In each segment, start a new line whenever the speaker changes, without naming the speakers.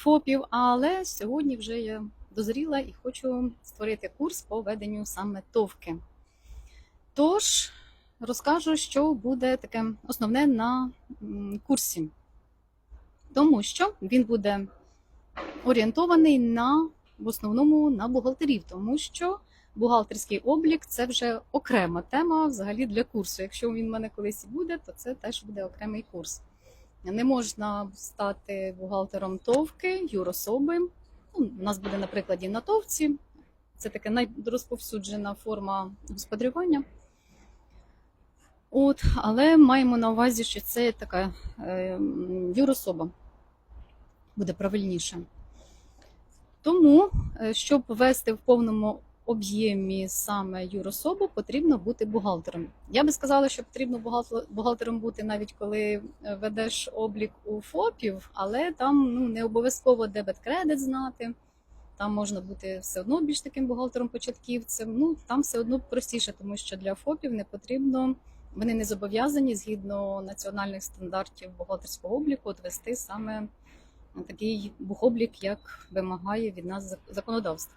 ФОПів, але сьогодні вже я дозріла і хочу створити курс по веденню саме товки. Тож розкажу, що буде таке основне на курсі, тому що він буде орієнтований на в основному на бухгалтерів, тому що бухгалтерський облік це вже окрема тема взагалі для курсу. Якщо він в мене колись і буде, то це теж буде окремий курс. Не можна стати бухгалтером товки, юрособи. Ну, у нас буде на прикладі на товці. Це така найрозповсюджена форма господарювання. От, але маємо на увазі, що це така е, юрособа буде правильніше. Тому, е, щоб ввести в повному об'ємі саме юрособу, потрібно бути бухгалтером. Я би сказала, що потрібно бухгалтер- бухгалтером бути навіть коли е, ведеш облік у ФОПів, але там ну, не обов'язково дебет-кредит знати. Там можна бути все одно більш таким бухгалтером-початківцем. Ну там все одно простіше, тому що для ФОПів не потрібно, вони не зобов'язані згідно національних стандартів бухгалтерського обліку вести саме такий бухоблік, як вимагає від нас зак- законодавство.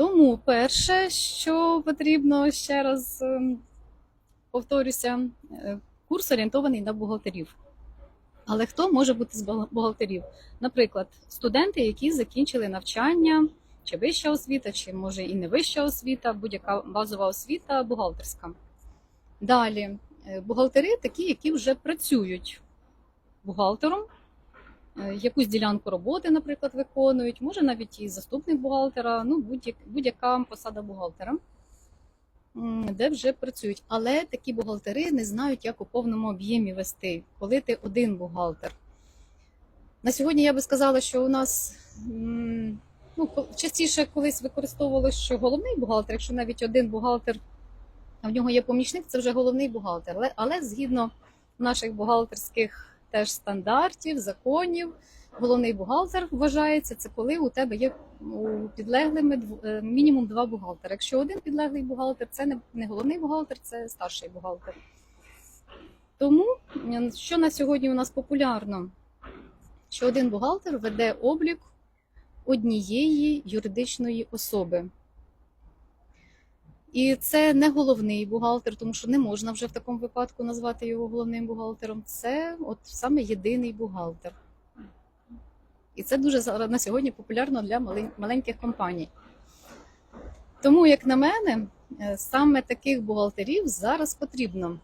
Тому перше, що потрібно ще раз ем, повторюся, е, курс орієнтований на бухгалтерів. Але хто може бути з бухгалтерів? Наприклад, студенти, які закінчили навчання, чи вища освіта, чи може і не вища освіта, будь-яка базова освіта бухгалтерська. Далі, е, бухгалтери такі, які вже працюють бухгалтером, якусь ділянку роботи, наприклад, виконують, може навіть і заступник бухгалтера, ну будь-як- будь-яка посада бухгалтера, де вже працюють. Але такі бухгалтери не знають, як у повному об'ємі вести, коли ти один бухгалтер. На сьогодні я би сказала, що у нас ну, частіше колись використовувалося, що головний бухгалтер, якщо навіть один бухгалтер, а в нього є помічник, це вже головний бухгалтер. Але, але згідно наших бухгалтерських теж стандартів, законів, головний бухгалтер вважається це коли у тебе є у підлеглими е, мінімум два бухгалтери. Якщо один підлеглий бухгалтер, це не, не головний бухгалтер, це старший бухгалтер. Тому що на сьогодні у нас популярно? Що один бухгалтер веде облік однієї юридичної особи. І це не головний бухгалтер, тому що не можна вже в такому випадку назвати його головним бухгалтером. Це от саме єдиний бухгалтер. І це дуже на сьогодні популярно для маленьких компаній. Тому, як на мене, е, саме таких бухгалтерів зараз потрібно.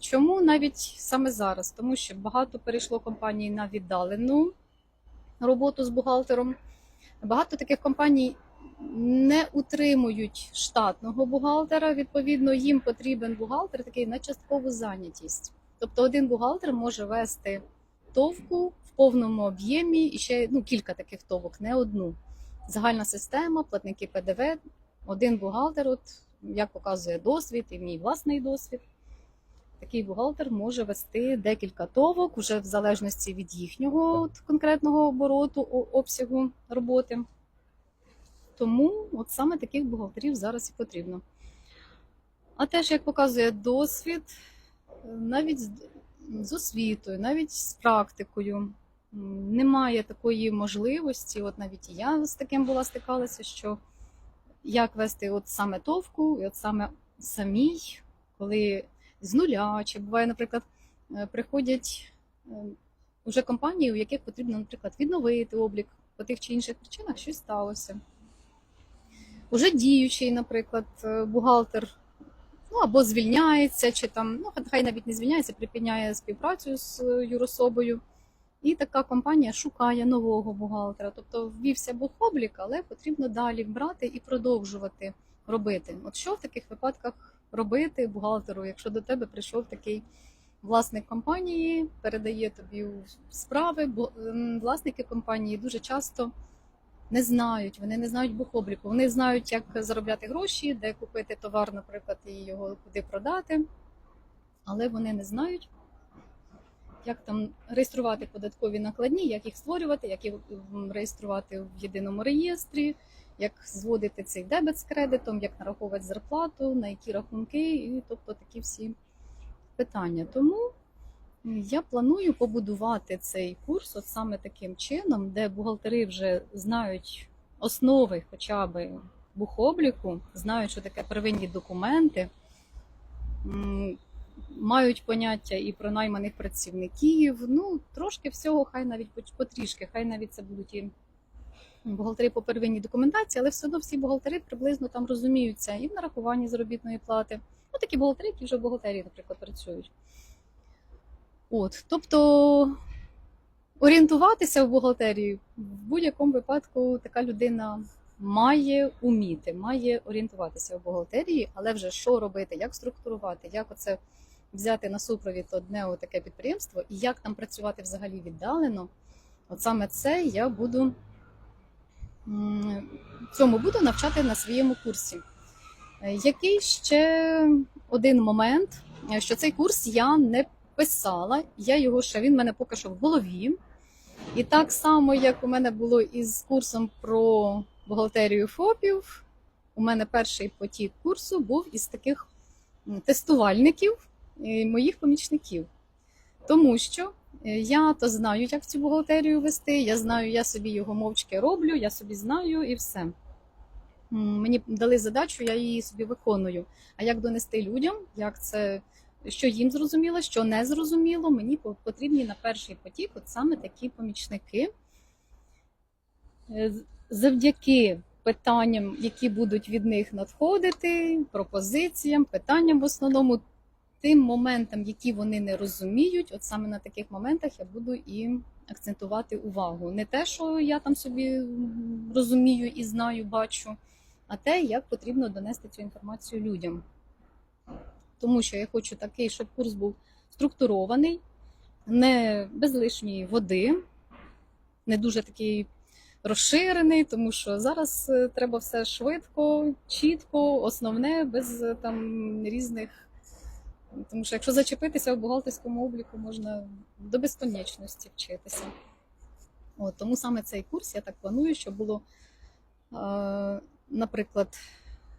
Чому навіть саме зараз? Тому що багато перейшло компаній на віддалену роботу з бухгалтером. Багато таких компаній не утримують штатного бухгалтера. Відповідно, їм потрібен бухгалтер такий на часткову зайнятість. Тобто, один бухгалтер може вести товку в повному об'ємі і ще ну, кілька таких товок, не одну. Загальна система, платники ПДВ, один бухгалтер, от як показує досвід, і мій власний досвід. Такий бухгалтер може вести декілька товок, уже в залежності від їхнього от, конкретного обороту, обсягу роботи. Тому от саме таких бухгалтерів зараз і потрібно. А теж, як показує досвід, навіть з, з освітою, навіть з практикою, немає такої можливості. От навіть і я з таким була стикалася, що як вести от саме товку, і от саме самій, коли з нуля, чи буває, наприклад, е, приходять е, уже компанії, у яких потрібно, наприклад, відновити облік по тих чи інших причинах, щось сталося. Уже діючий, наприклад, е, бухгалтер ну, або звільняється, чи там, ну, хай навіть не звільняється, припиняє співпрацю з е, юрособою. І така компанія шукає нового бухгалтера. Тобто ввівся бухоблік, але потрібно далі брати і продовжувати робити. От що в таких випадках робити бухгалтеру, якщо до тебе прийшов такий власник компанії, передає тобі справи, бо власники компанії дуже часто не знають, вони не знають бухобліку, вони знають, як заробляти гроші, де купити товар, наприклад, і його куди продати, але вони не знають, як там реєструвати податкові накладні, як їх створювати, як їх реєструвати в єдиному реєстрі, як зводити цей дебет з кредитом, як нараховувати зарплату, на які рахунки, і тобто такі всі питання. Тому Я планую побудувати цей курс от саме таким чином, де бухгалтери вже знають основи хоча б бухобліку, знають, що таке первинні документи, мають поняття і про найманих працівників. Ну, трошки всього, хай навіть потрішки, хай навіть це будуть і бухгалтери по первинній документації, але все одно всі бухгалтери приблизно там розуміються і в нарахуванні заробітної плати. Ну, такі бухгалтери, які вже в бухгалтерії, наприклад, працюють. От, тобто орієнтуватися в бухгалтерії в будь-якому випадку така людина має уміти, має орієнтуватися в бухгалтерії, але вже що робити, як структурувати, як оце взяти на супровід одне таке підприємство і як там працювати взагалі віддалено. От саме це я буду цьому буду навчати на своєму курсі. Е, Який ще один момент, е, що цей курс я не писала, я його ще він мене поки що в голові. І так само, як у мене було із курсом про бухгалтерію ФОПів, у мене перший потік курсу був із таких тестувальників і моїх помічників. Тому що е, я то знаю, як цю бухгалтерію вести, я знаю, я собі його мовчки роблю, я собі знаю і все. Мені дали задачу, я її собі виконую. А як донести людям, як це, що їм зрозуміло, що не зрозуміло, мені потрібні на перший потік от саме такі помічники. Е, Завдяки питанням, які будуть від них надходити, пропозиціям, питанням в основному, тим моментам, які вони не розуміють, от саме на таких моментах я буду і акцентувати увагу. Не те, що я там собі розумію і знаю, бачу, а те, як потрібно донести цю інформацію людям. Тому що я хочу такий, щоб курс був структурований, не без лишньої води, не дуже такий розширений, тому що зараз е, треба все швидко, чітко, основне, без е, там різних. Тому що якщо зачепитися в бухгалтерському обліку, можна до безконечності вчитися. От, тому саме цей курс я так планую, щоб було, е, наприклад,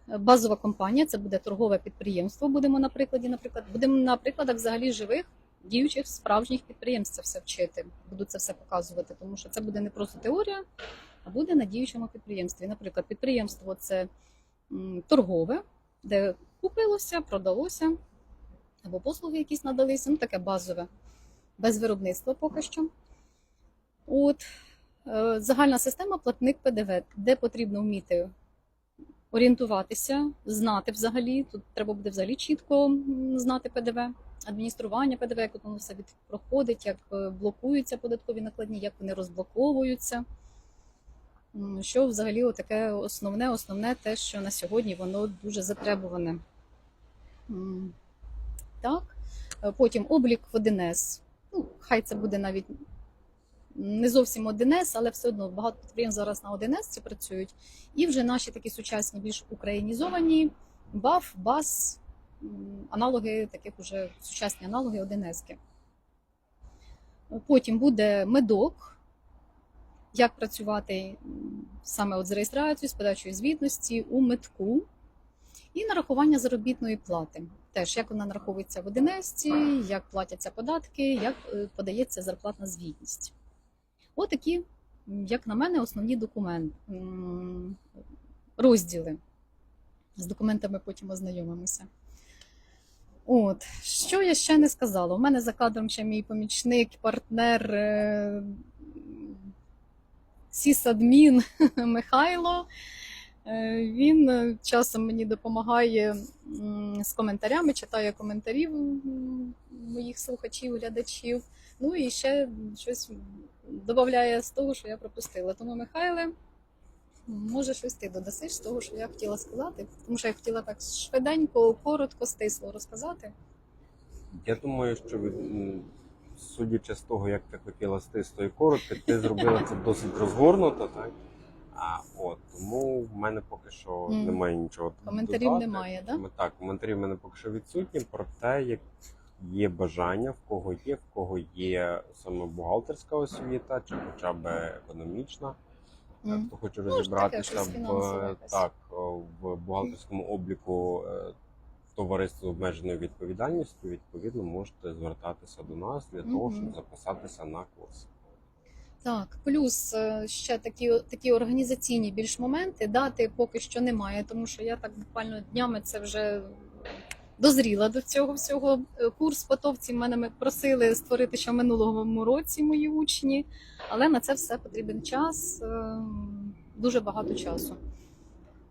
базова компанія, це буде торгове підприємство. Будемо на прикладі, наприклад, будемо на прикладах взагалі живих діючих справжніх підприємств це все вчити. Буду це все показувати, тому що це буде не просто теорія, а буде на діючому підприємстві. Наприклад, підприємство це торгове, де купилося, продалося, або послуги якісь надалися, ну таке базове, без виробництва поки що. От е, загальна система платник ПДВ, де потрібно вміти орієнтуватися, знати взагалі. Тут треба буде взагалі чітко знати ПДВ, адміністрування ПДВ, як воно все проходить, як е, блокуються податкові накладні, як вони розблоковуються. Що взагалі таке основне, основне те, що на сьогодні воно дуже затребуване. Так. Е, Потім облік в 1С. Ну, хай це буде навіть не зовсім 1С, але все одно багато підприємств зараз на 1С працюють. І вже наші такі сучасні, більш українізовані БАФ, БАС, аналоги, таких уже сучасні аналоги 1С. Потім буде медок, як працювати саме от з реєстрацією, з подачою звітності у медку. І нарахування заробітної плати. Теж як вона нараховується в 1С, як платяться податки, як е, подається зарплатна звітність. Отакі, як на мене, основні документи, розділи. З документами потім ознайомимося. От, що я ще не сказала? У мене за кадром ще мій помічник, партнер, е, сісадмін Михайло. Е, Він е, часом мені допомагає з коментарями, читає коментарів моїх слухачів, глядачів. Ну і ще щось додає з того, що я пропустила. Тому, Михайле, може щось ти додасиш з того, що я хотіла сказати, тому що я хотіла так швиденько, коротко, стисло розказати.
Я думаю, що від- судячи з того, як ти хотіла стисло і коротко, ти зробила це досить розгорнуто, так? А от тому в мене поки що
Мгм.
немає нічого.
Коментарів
додати.
немає, да?
Так, коментарі в мене поки що відсутні. Проте, як є бажання, в кого є, в кого є саме бухгалтерська освіта, чи хоча б економічна.
М.
Хто хоче
Ну,
розібратися
щось
в, так, в бухгалтерському обліку е, товариство з обмеженою відповідальністю, відповідно, можете звертатися до нас для того, щоб записатися на курс.
Так, плюс е, ще такі, такі організаційні більш моменти. Дати поки що немає, тому що я так буквально днями це вже дозріла до цього всього. Е, Курс потовців мене ми просили створити ще в минулому році мої учні, але на це все потрібен час, е, дуже багато часу.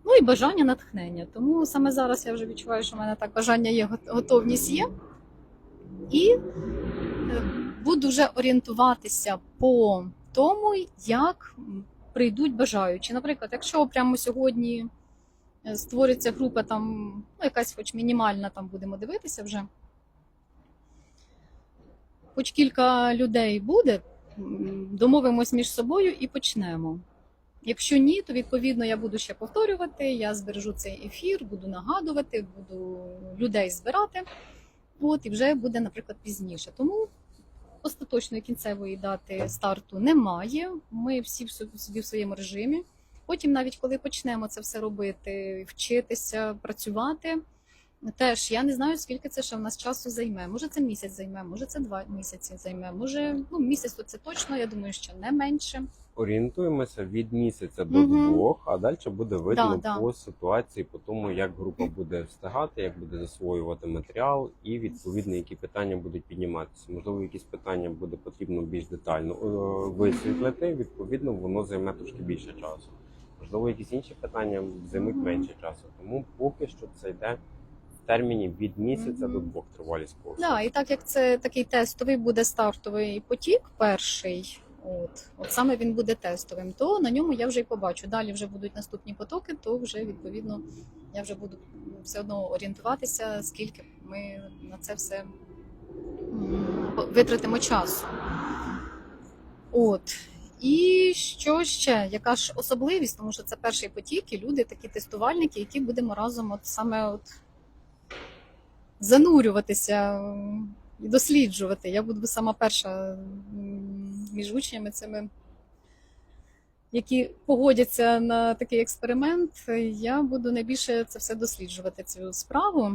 Ну і бажання натхнення. Тому саме зараз я вже відчуваю, що в мене так бажання є, готовність є. І буду вже орієнтуватися по тому, як прийдуть бажаючі. Наприклад, якщо прямо сьогодні е, створиться група, там, ну, якась хоч мінімальна, там будемо дивитися вже. Хоч кілька людей буде, домовимось між собою і почнемо. Якщо ні, то відповідно я буду ще повторювати, я збережу цей ефір, буду нагадувати, буду людей збирати. От, і вже буде, наприклад, пізніше. Тому остаточної кінцевої дати старту немає. Ми всі собі в своєму режимі. Потім, навіть коли почнемо це все робити, вчитися, працювати. Теж я не знаю, скільки це ще в нас часу займе. Може, це місяць займе, може це два місяці займе. Може, ну місяць то це точно. Я думаю, що не менше.
Орієнтуємося від місяця до
Мгм.
двох, а далі буде видно
Да, да.
по ситуації, по тому, як група буде встигати, як буде засвоювати матеріал, і відповідно, які питання будуть підніматися. Можливо, якісь питання буде потрібно більш детально е, висвітлити. Відповідно, воно займе трошки більше часу. Можливо, якісь інші питання займуть менше часу. Тому поки що це йде в терміні від місяця
Мгм.
до двох тривалість курсу.
Да, і так як це такий тестовий буде стартовий потік, перший, от, от саме він буде тестовим, то на ньому я вже і побачу. Далі вже будуть наступні потоки, то вже відповідно я вже буду все одно орієнтуватися, скільки ми на це все витратимо часу. От. І що ще? Яка ж особливість? Тому що це перший потік, і люди такі тестувальники, які будемо разом от саме от занурюватися і досліджувати. Я буду сама перша між учнями цими, які погодяться на такий експеримент. Я буду найбільше це все досліджувати, цю справу.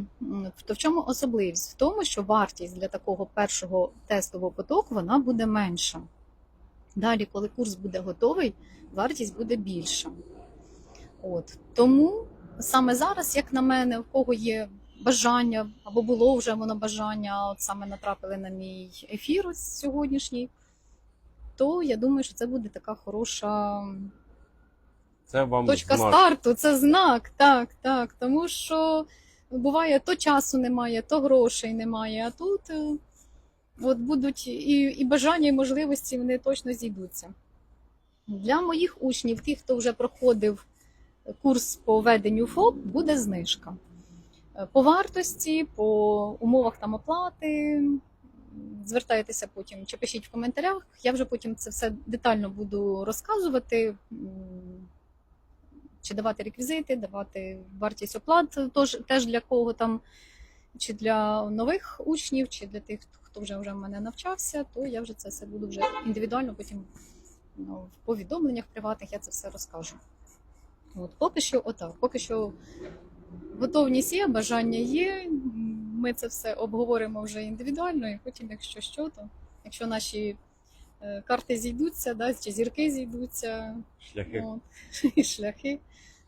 То в чому особливість? В тому, що вартість для такого першого тестового потоку вона буде менша. Далі, коли курс буде готовий, вартість буде більша. От. Тому саме зараз, як на мене, в кого є бажання, або було вже воно бажання, от саме натрапили на мій ефір ось сьогоднішній, то я думаю, що це буде така хороша
Це вам
точка
знак.
старту, це знак, так, так. Тому що буває, то часу немає, то грошей немає, а тут е, от будуть і, і бажання, і можливості вони точно зійдуться. Для моїх учнів, тих, хто вже проходив курс по веденню ФОП, буде знижка. Е, По вартості, по умовах там оплати. Звертайтеся потім чи пишіть в коментарях. Я вже потім це все детально буду розказувати. Чи давати реквізити, давати вартість оплат тож, теж для кого там, чи для нових учнів, чи для тих, хто вже вже в мене навчався, то я вже це все буду вже індивідуально потім ну, в повідомленнях приватних я це все розкажу. От, поки що отак, поки що готовність є, бажання є. Ми це все обговоримо вже індивідуально, і потім, якщо що, то якщо наші е, карти зійдуться, да, чи зірки зійдуться,
Шляхи
от, і шляхи,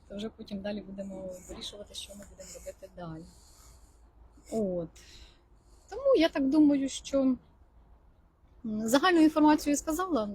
то вже потім далі будемо вирішувати, що ми будемо робити далі. От. Тому я так думаю, що загальну інформацію сказала.